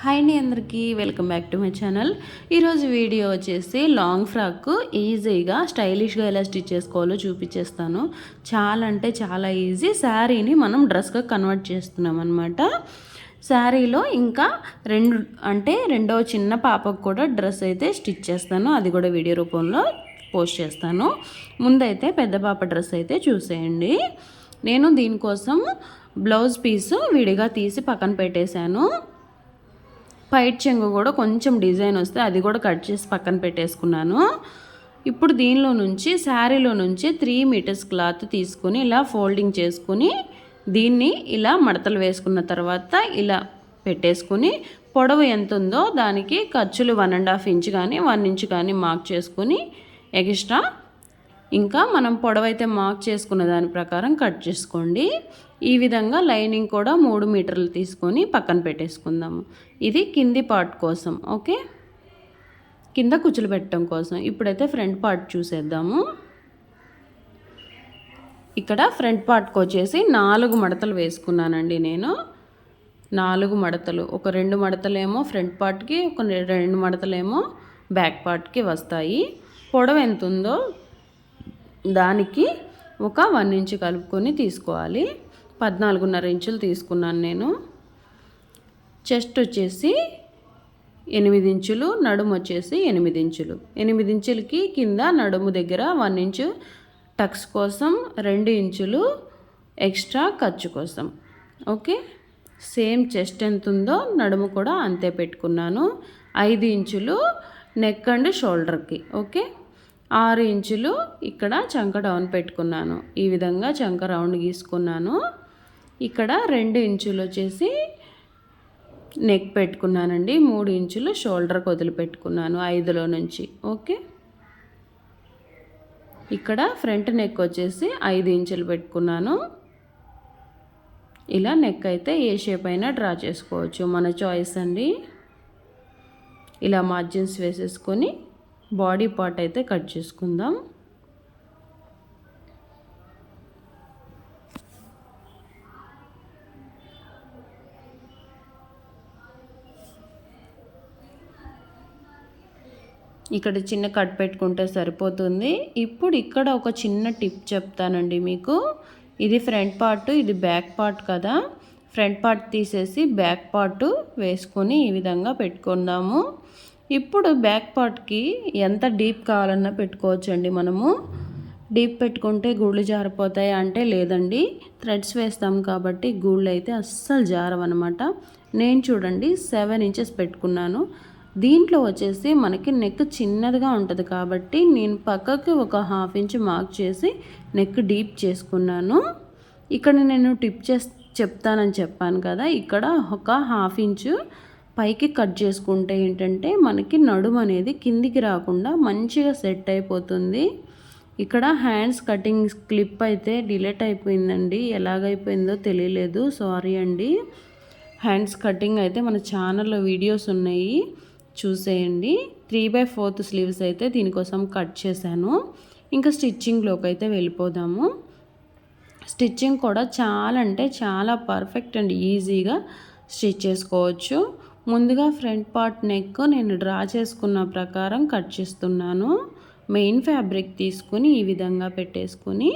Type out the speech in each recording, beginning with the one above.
Hi అండి అందరికీ welcome back to my channel. ఈరోజు వీడియో వచ్చేసి లాంగ్ ఫ్రాక్ ఈజీగా స్టైలిష్గా ఎలా స్టిచ్ చేసుకోవాలో చూపించేస్తాను చాలా అంటే చాలా ఈజీ. శారీని మనం డ్రెస్గా కన్వర్ట్ చేస్తున్నాం అనమాట శారీలో ఇంకా రెండు అంటే రెండో చిన్న పాపకు కూడా డ్రెస్ అయితే స్టిచ్ చేస్తాను. అది కూడా వీడియో రూపంలో పోస్ట్ చేస్తాను. ముందైతే పెద్ద పాప డ్రెస్ అయితే చూసేయండి. నేను దీనికోసం బ్లౌజ్ పీసు విడిగా తీసి పక్కన పెట్టేశాను. పైట్ చెంగు కూడా కొంచెం డిజైన్ వస్తే అది కూడా కట్ చేసి పక్కన పెట్టేసుకున్నాను. ఇప్పుడు దీనిలో నుంచి శారీలో నుంచి త్రీ మీటర్స్ క్లాత్ తీసుకుని ఇలా ఫోల్డింగ్ చేసుకుని దీన్ని ఇలా మడతలు వేసుకున్న తర్వాత ఇలా పెట్టేసుకుని పొడవు ఎంత ఉందో దానికి ఖర్చులు వన్ అండ్ హాఫ్ ఇంచ్ కానీ వన్ ఇంచ్ కానీ మార్క్ చేసుకుని ఎక్స్ట్రా ఇంకా మనం పొడవైతే మార్క్ చేసుకున్న దాని ప్రకారం కట్ చేసుకోండి. ఈ విధంగా లైనింగ్ కూడా మూడు మీటర్లు తీసుకొని పక్కన పెట్టేసుకుందాము. ఇది కింది పార్ట్ కోసం ఓకే? కింద కుచ్చులు పెట్టడం కోసం. ఇప్పుడైతే ఫ్రంట్ పార్ట్ చూసేద్దాము. ఇక్కడ ఫ్రంట్ పార్ట్కి వచ్చేసి నాలుగు మడతలు వేసుకున్నానండి నేను. నాలుగు మడతలు. ఒక రెండు మడతలేమో ఫ్రంట్ పార్ట్కి ఒక రెండు మడతలేమో బ్యాక్ పార్ట్కి వస్తాయి. పొడవు ఎంత ఉందో దానికి ఒక వన్ ఇంచ్ కలుపుకొని తీసుకోవాలి. పద్నాలుగున్నర ఇంచులు తీసుకున్నాను నేను. చెస్ట్ వచ్చేసి ఎనిమిది ఇంచులు నడుము వచ్చేసి ఎనిమిది ఇంచులు. ఎనిమిది ఇంచులకి కింద నడుము దగ్గర వన్ ఇంచు టక్స్ కోసం రెండు ఇంచులు ఎక్స్ట్రా ఖర్చు కోసం. ఓకే? సేమ్ చెస్ట్ ఎంత ఉందో నడుము కూడా అంతే పెట్టుకున్నాను. ఐదు ఇంచులు నెక్ అండ్ షోల్డర్కి. ఓకే? ఆరు ఇంచులు ఇక్కడ చంక డౌన్ పెట్టుకున్నాను. ఈ విధంగా చంక రౌండ్ గీసుకున్నాను. ఇక్కడ రెండు ఇంచులు వచ్చేసి నెక్ పెట్టుకున్నానండి. మూడు ఇంచులు షోల్డర్కి వదిలిపెట్టుకున్నాను ఐదులో నుంచి. ఓకే? ఇక్కడ ఫ్రంట్ నెక్ వచ్చేసి ఐదు ఇంచులు పెట్టుకున్నాను. ఇలా నెక్ అయితే ఏ షేప్ అయినా డ్రా చేసుకోవచ్చు. మన చాయిస్ అండి. ఇలా మార్జిన్స్ వేసేసుకొని బాడీ పార్ట్ అయితే కట్ చేసుకుందాం. ఇక్కడ చిన్న కట్ పెట్టుకుంటే సరిపోతుంది. ఇప్పుడు ఇక్కడ ఒక చిన్న టిప్ చెప్తానండి మీకు. ఇది ఫ్రంట్ పార్ట్ ఇది బ్యాక్ పార్ట్ కదా. ఫ్రంట్ పార్ట్ తీసేసి బ్యాక్ పార్ట్ వేసుకొని ఈ విధంగా పెట్టుకుందాము. ఇప్పుడు బ్యాక్ పార్ట్కి ఎంత డీప్ కావాలన్నా పెట్టుకోవచ్చండి మనము. డీప్ పెట్టుకుంటే గూళ్ళు జారిపోతాయి అంటే లేదండి. థ్రెడ్స్ వేస్తాం కాబట్టి గూళ్ళు అయితే అస్సలు జారవన్నమాట నేను చూడండి సెవెన్ ఇంచెస్ పెట్టుకున్నాను. దీంట్లో వచ్చేసి మనకి నెక్ చిన్నదిగా ఉంటుంది కాబట్టి నేను పక్కకి ఒక హాఫ్ ఇంచ్ మార్క్ చేసి నెక్ డీప్ చేసుకున్నాను. ఇక్కడ నేను టిప్ చేసి చెప్తానని చెప్పాను కదా ఇక్కడ ఒక హాఫ్ ఇంచు పైకి కట్ చేసుకుంటే ఏంటంటే మనకి నడుము అనేది కిందికి రాకుండా మంచిగా సెట్ అయిపోతుంది. ఇక్కడ హ్యాండ్స్ కటింగ్ క్లిప్ అయితే డిలేట్ అయిపోయిందండి. ఎలాగైపోయిందో తెలియలేదు. సారీ అండి. హ్యాండ్స్ కటింగ్ అయితే మన ఛానల్లో వీడియోస్ ఉన్నాయి. చూసేయండి త్రీ బై ఫోర్త్ స్లీవ్స్ అయితే దీనికోసం కట్ చేశాను. ఇంకా స్టిచ్చింగ్లోకి అయితే వెళ్ళిపోదాము. స్టిచ్చింగ్ కూడా చాలా అంటే చాలా పర్ఫెక్ట్ అండ్ ఈజీగా స్టిచ్ చేసుకోవచ్చు. ముందుగా ఫ్రంట్ పార్ట్ నెక్ నేను డ్రా చేసుకున్న ప్రకారం కట్ చేస్తున్నాను. మెయిన్ ఫ్యాబ్రిక్ తీసుకుని ఈ విధంగా పెట్టేసుకుని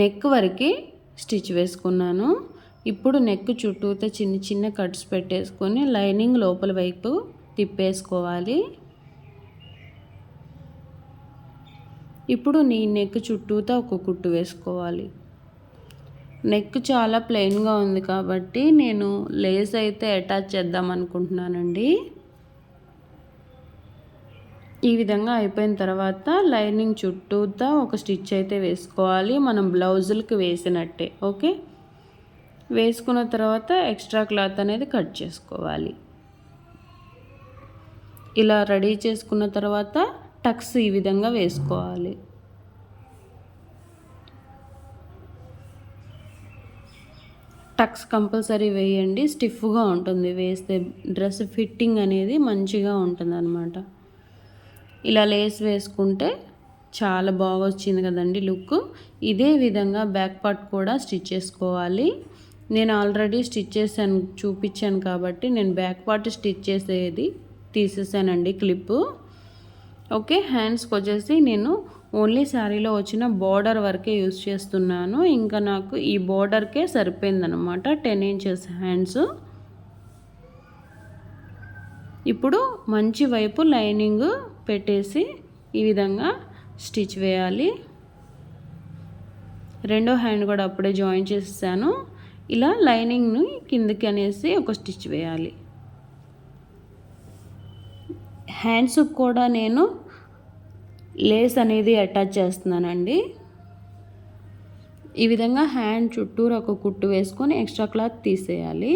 నెక్ వరకు స్టిచ్ వేసుకున్నాను. ఇప్పుడు నెక్ చుట్టూతో చిన్న చిన్న కట్స్ పెట్టేసుకొని లైనింగ్ లోపల వైపు తిప్పేసుకోవాలి. ఇప్పుడు నీ నెక్ చుట్టూతో ఒక కుట్టు వేసుకోవాలి. నెక్ చాలా ప్లెయిన్గా ఉంది కాబట్టి నేను లేస్ అయితే అటాచ్ చేద్దాం అనుకుంటున్నానండి. ఈ విధంగా అయిపోయిన తర్వాత లైనింగ్ చుట్టూతా ఒక స్టిచ్ అయితే వేసుకోవాలి. మనం బ్లౌజులకి వేసినట్టే ఓకే? వేసుకున్న తర్వాత ఎక్స్ట్రా క్లాత్ అనేది కట్ చేసుకోవాలి. ఇలా రెడీ చేసుకున్న తర్వాత టక్స్ ఈ విధంగా వేసుకోవాలి. టక్స్ కంపల్సరీ వేయండి. స్టిఫ్గా ఉంటుంది. వేస్తే డ్రెస్ ఫిట్టింగ్ అనేది మంచిగా ఉంటుంది అనమాట ఇలా లేస్ వేసుకుంటే చాలా బాగా వచ్చింది కదండి లుక్. ఇదే విధంగా బ్యాక్ పార్ట్ కూడా స్టిచ్ చేసుకోవాలి. నేను ఆల్రెడీ స్టిచ్ చేశాను చూపించాను కాబట్టి నేను బ్యాక్ పార్ట్ స్టిచ్ చేసేది తీసేసానండి క్లిప్పు. ఓకే హ్యాండ్స్కి వచ్చేసి నేను ఓన్లీ శారీలో వచ్చిన బార్డర్ వరకే యూస్ చేస్తున్నాను. ఇంకా నాకు ఈ బార్డర్కే సరిపోయిందనమాట టెన్ ఇంచెస్ హ్యాండ్స్. ఇప్పుడు మంచి వైపు లైనింగ్ పెట్టేసి ఈ విధంగా స్టిచ్ వేయాలి. రెండో హ్యాండ్ కూడా అప్పుడే జాయిన్ చేసేసాను. ఇలా లైనింగ్ని కిందకి అనేసి ఒక స్టిచ్ వేయాలి. హ్యాండ్స్ కూడా నేను లేస్ అనేది అటాచ్ చేస్తున్నానండి. ఈ విధంగా హ్యాండ్ చుట్టూరు ఒక కుట్టు వేసుకొని ఎక్స్ట్రా క్లాత్ తీసేయాలి.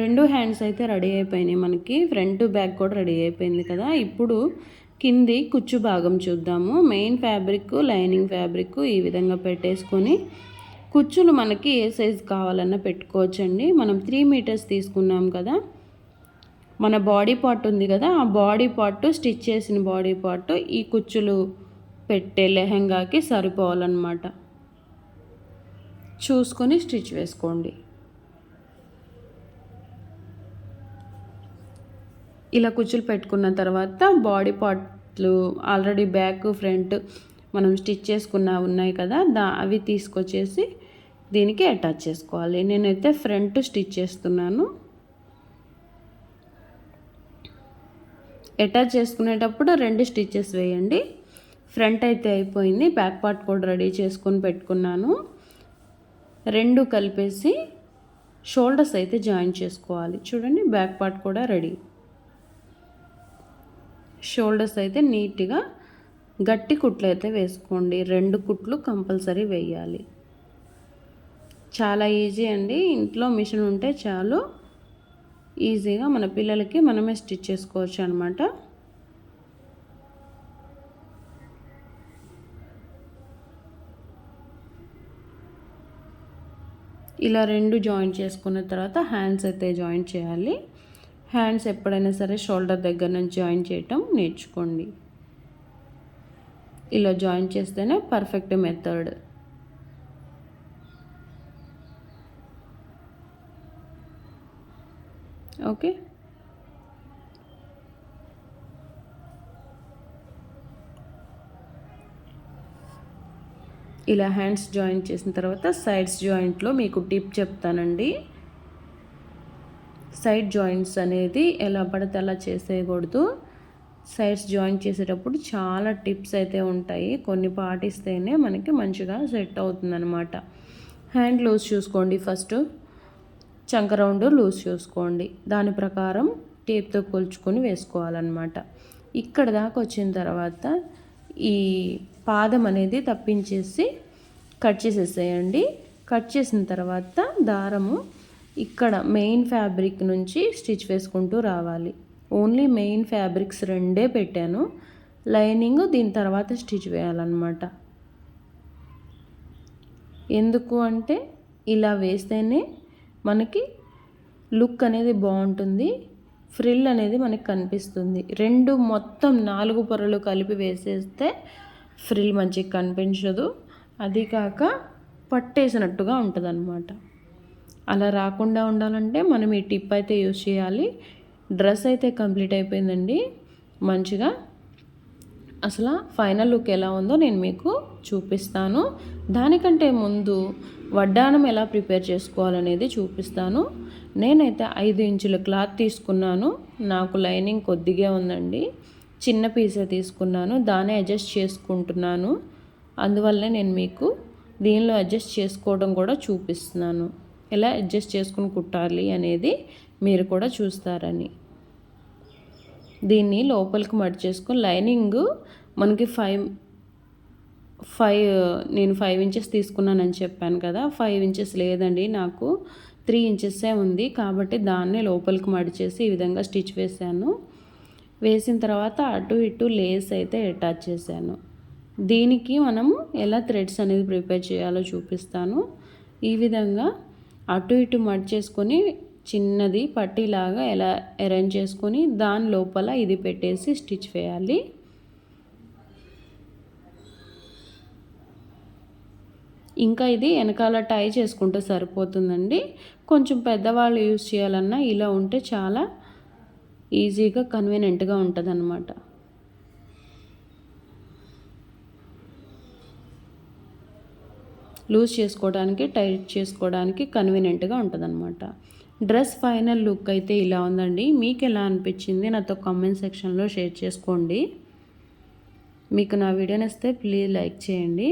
రెండు హ్యాండ్స్ అయితే రెడీ అయిపోయినాయి మనకి. ఫ్రంట్ బ్యాక్ కూడా రెడీ అయిపోయింది కదా. ఇప్పుడు కింది కుచ్చు భాగం చూద్దాము. మెయిన్ ఫ్యాబ్రిక్ లైనింగ్ ఫ్యాబ్రిక్ ఈ విధంగా పెట్టేసుకొని కుచ్చులు మనకి ఏ సైజు కావాలన్నా పెట్టుకోవచ్చండి. మనం త్రీ మీటర్స్ తీసుకున్నాం కదా. మన బాడీ పార్ట్ ఉంది కదా. ఆ బాడీ పార్ట్ స్టిచ్ చేసిన బాడీ పార్ట్ ఈ కుచ్చులు పెట్టే లెహంగాకి సరిపోవాలన్నమాట. చూసుకొని స్టిచ్ వేసుకోండి. ఇలా కుచ్చులు పెట్టుకున్న తర్వాత బాడీ పార్ట్లు ఆల్రెడీ బ్యాక్ ఫ్రంట్ మనం స్టిచ్ చేసుకున్న ఉన్నాయి కదా దా అవి తీసుకొచ్చేసి దీనికి అటాచ్ చేసుకోవాలి. నేనైతే ఫ్రంట్ స్టిచ్ చేస్తున్నాను. అటాచ్ చేసుకునేటప్పుడు రెండు స్టిచ్చెస్ వేయండి. ఫ్రంట్ అయితే అయిపోయింది బ్యాక్ పార్ట్ కూడా రెడీ చేసుకొని పెట్టుకున్నాను. రెండు కలిపేసి షోల్డర్స్ అయితే జాయిన్ చేసుకోవాలి. చూడండి బ్యాక్ పార్ట్ కూడా రెడీ. షోల్డర్స్ అయితే నీట్గా గట్టి కుట్లు అయితే వేసుకోండి. రెండు కుట్లు కంపల్సరీ వేయాలి. చాలా ఈజీ అండి. ఇంట్లో మిషన్ ఉంటే చాలు. ఈజీగా మన పిల్లలకి మనమే స్టిచ్ చేసుకోవచ్చు అనమాట ఇలా రెండు జాయిన్ చేసుకున్న తర్వాత హ్యాండ్స్ అయితే జాయిన్ చేయాలి. హ్యాండ్స్ ఎప్పుడైనా సరే షోల్డర్ దగ్గర నుంచి జాయిన్ చేయటం నేర్చుకోండి. ఇలా జాయిన్ చేస్తేనే పర్ఫెక్ట్ మెథడ్. ఓకే? ఇలా హ్యాండ్స్ జాయిన్ చేసిన తర్వాత సైడ్స్ జాయింట్లో మీకు టిప్ చెప్తానండి. సైడ్ జాయింట్స్ అనేది ఎలా పడితే అలా చేసేయకూడదు. సైడ్స్ జాయిన్ చేసేటప్పుడు చాలా టిప్స్ అయితే ఉంటాయి. కొన్ని పాటిస్తేనే మనకి మంచిగా సెట్ అవుతుందన్నమాట. హ్యాండ్ లూజ్ చూసుకోండి ఫస్ట్. చంక రౌండ్ లూజ్ చూసుకోండి. దాని ప్రకారం టేప్తో కొలుచుకొని వేసుకోవాలన్నమాట. ఇక్కడ దాకా వచ్చిన తర్వాత ఈ పాదం అనేది తప్పించేసి కట్ చేసేసేయండి. కట్ చేసిన తర్వాత దారము ఇక్కడ మెయిన్ ఫ్యాబ్రిక్ నుంచి స్టిచ్ వేసుకుంటూ రావాలి. ఓన్లీ మెయిన్ ఫ్యాబ్రిక్స్ రెండే పెట్టాను. లైనింగ్ దీని తర్వాత స్టిచ్ వేయాలన్నమాట. ఎందుకు అంటే ఇలా వేస్తేనే మనకి లుక్ అనేది బాగుంటుంది. ఫ్రిల్ అనేది మనకి కనిపిస్తుంది. రెండు మొత్తం నాలుగు పొరలు కలిపి వేసేస్తే ఫ్రిల్ మంచిగా కనిపించదు. అది కాక పట్టేసినట్టుగా ఉంటుంది అన్నమాట అలా రాకుండా ఉండాలంటే మనం ఈ టిప్ అయితే యూజ్ చేయాలి. డ్రెస్ అయితే కంప్లీట్ అయిపోయిందండి. మంచిగా అసలు ఫైనల్ లుక్ ఎలా ఉందో నేను మీకు చూపిస్తాను. దానికంటే ముందు వడ్డానం ఎలా ప్రిపేర్ చేసుకోవాలనేది చూపిస్తాను. నేనైతే ఐదు ఇంచుల క్లాత్ తీసుకున్నాను. నాకు లైనింగ్ కొద్దిగా ఉందండి. చిన్న పీసే తీసుకున్నాను. దాన్ని అడ్జస్ట్ చేసుకుంటున్నాను. అందువల్లే నేను మీకు దీనిలో అడ్జస్ట్ చేసుకోవడం కూడా చూపిస్తున్నాను. ఎలా అడ్జస్ట్ చేసుకుని కుట్టాలి అనేది మీరు కూడా చూస్తారని. దీన్ని లోపలికి మడి చేసుకుని లైనింగ్ మనకి ఫైవ్ ఫైవ్ నేను ఫైవ్ ఇంచెస్ తీసుకున్నానని చెప్పాను కదా ఫైవ్ ఇంచెస్ లేదండి నాకు త్రీ ఇంచెస్సే ఉంది కాబట్టి దాన్నే లోపలికి మడిచేసి ఈ విధంగా స్టిచ్ వేసాను వేసిన తర్వాత అటు ఇటు లేస్ అయితే అటాచ్ చేశాను. దీనికి మనం ఎలా థ్రెడ్స్ అనేది ప్రిపేర్ చేయాలో చూపిస్తాను. ఈ విధంగా అటు ఇటు మడిచేసుకొని చిన్నది పట్టిలాగా ఎలా అరేంజ్ చేసుకొని దాని లోపల ఇది పెట్టేసి స్టిచ్ వేయాలి. ఇంకా ఇది వెనకాల టై చేసుకుంటే సరిపోతుందండి. కొంచెం పెద్దవాళ్ళు యూజ్ చేయాలన్నా ఇలా ఉంటే చాలా ఈజీగా కన్వీనెంట్గా ఉంటుంది అన్నమాట లూజ్ చేసుకోవడానికి టైట్ చేసుకోవడానికి కన్వీనియంట్గా ఉంటుందన్నమాట. డ్రెస్ ఫైనల్ లుక్ అయితే ఇలా ఉందండి. మీకు ఎలా అనిపించింది నాతో కామెంట్ సెక్షన్లో షేర్ చేసుకోండి. మీకు నా వీడియో నచ్చితే ప్లీజ్ లైక్ చేయండి.